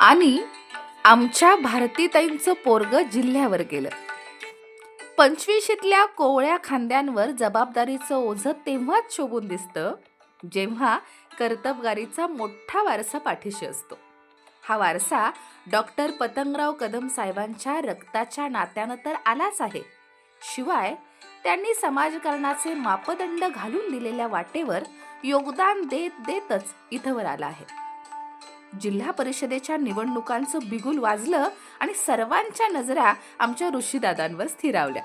आणि आमच्या भारतीताईंचं पोरग जिल्ह्यावर गेलं. पंचवीशीतल्या कोवळ्या खांद्यांवर जबाबदारीचं ओझं तेव्हाच शोभून दिसतं जेव्हा कर्तबगारीचा मोठा वारसा पाठीशी असतो. हा वारसा डॉक्टर पतंगराव कदम साहेबांच्या रक्ताच्या नात्यानं तर आलाच आहे. शिवाय त्यांनी समाजकारणाचे मापदंड घालून दिलेल्या वाटेवर योगदान देत देतच इथवर आला आहे. जिल्हा परिषदेच्या निवडणुकांचं बिगुल वाजलं आणि सर्वांच्या नजरा आमच्या ऋषीदादांवर स्थिरावल्या.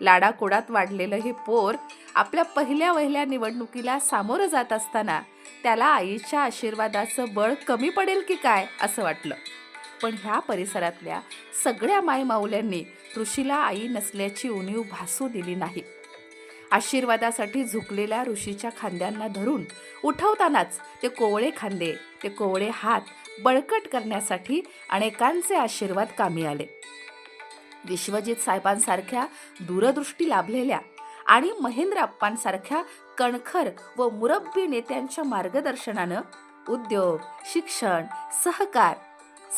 लाडाकोडात वाढलेलं हे पोर आपल्या पहिल्या वहिल्या निवडणुकीला सामोरं जात असताना त्याला आईच्या आशीर्वादाचं बळ कमी पडेल की काय असं वाटलं. पण ह्या परिसरातल्या सगळ्या मायमाऊल्यांनी ऋषीला आई नसल्याची उणीव भासू दिली नाही. आशीर्वादासाठी झुकलेल्या ऋषीच्या खांद्यांना धरून उठवतानाच ते कोवळे खांदे ते कोवळे हात बळकट करण्यासाठी अनेकांचे आशीर्वाद कामी आले. विश्वजित साहेबांसारख्या दूरदृष्टी लाभलेल्या आणि महेंद्र अप्पांसारख्या कणखर व मुरब्बी नेत्यांच्या मार्गदर्शनानं उद्योग शिक्षण सहकार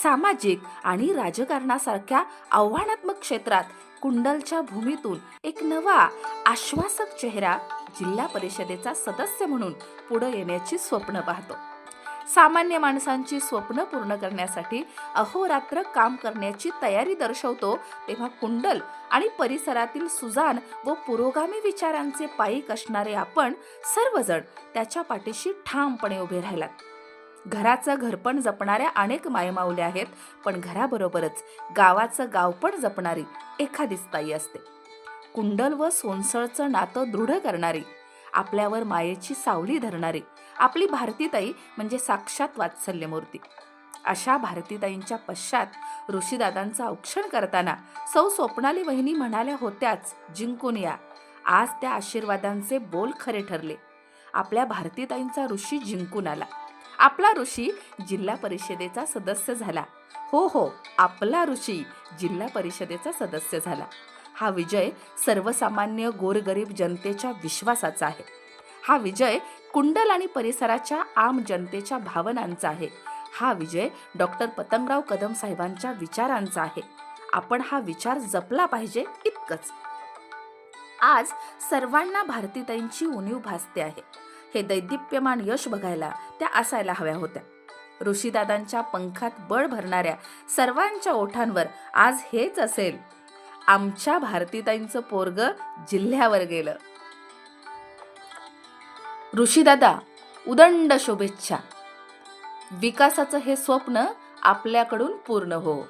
सामाजिक आणि राजकारणासारख्या आव्हानात्मक क्षेत्रात कुंडलच्या भूमीतून एक नवा आश्वासक चेहरा जिल्हा परिषदेचा सदस्य म्हणून पुढे येण्याची स्वप्न पाहतो. सामान्य माणसांची स्वप्न पूर्ण करण्यासाठी अहोरात्र काम करण्याची तयारी दर्शवतो तेव्हा कुंडल आणि परिसरातील सुजान व पुरोगामी विचारांचे पायीक असणारे आपण सर्वजण त्याच्या पाठीशी ठामपणे उभे राहिलात. घराचं घरपण जपणाऱ्या अनेक मायमावल्या आहेत पण घराबरोबरच गावाचं गावपण जपणारी एखादीच ताई असते. कुंडल व सोनसळचं नातं दृढ करणारी आपल्यावर मायेची सावली धरणारी आपली भारतीताई म्हणजे साक्षात वात्सल्यमूर्ती. अशा भारतीताईंच्या पश्चात ऋषीदादांचं औक्षण करताना सौ स्वप्नाली वहिनी म्हणाल्या होत्याच जिंकून या. आज त्या आशीर्वादांचे बोल खरे ठरले. आपल्या भारतीताईंचा ऋषी जिंकून आला. आपला ऋषी जिल्हा परिषदेचा सदस्य झाला. हो हो आपला ऋषी जिल्हा परिषदेचा सदस्य झाला. हा विजय सर्वसामान्य गोरगरीब जनतेच्या विश्वासाचा आहे. हा विजय कुंडल आणि परिसराच्या आम जनतेच्या भावनांचा आहे. हा विजय डॉक्टर पतंगराव कदम साहेबांच्या विचारांचा आहे. आपण हा विचार जपला पाहिजे इतकंच. आज सर्वांना भारतीताईंची उणीव भासते आहे. हे दैदिप्यमान यश बघायला त्या असायला हव्या होत्या. ऋषीदादांच्या पंखात बळ भरणाऱ्या सर्वांच्या ओठांवर आज हेच असेल आमच्या भारतीताईंचं पोरग जिल्ह्यावर गेलं. ऋषीदादा उदंड शुभेच्छा. विकासाचं हे स्वप्न आपल्याकडून पूर्ण हो.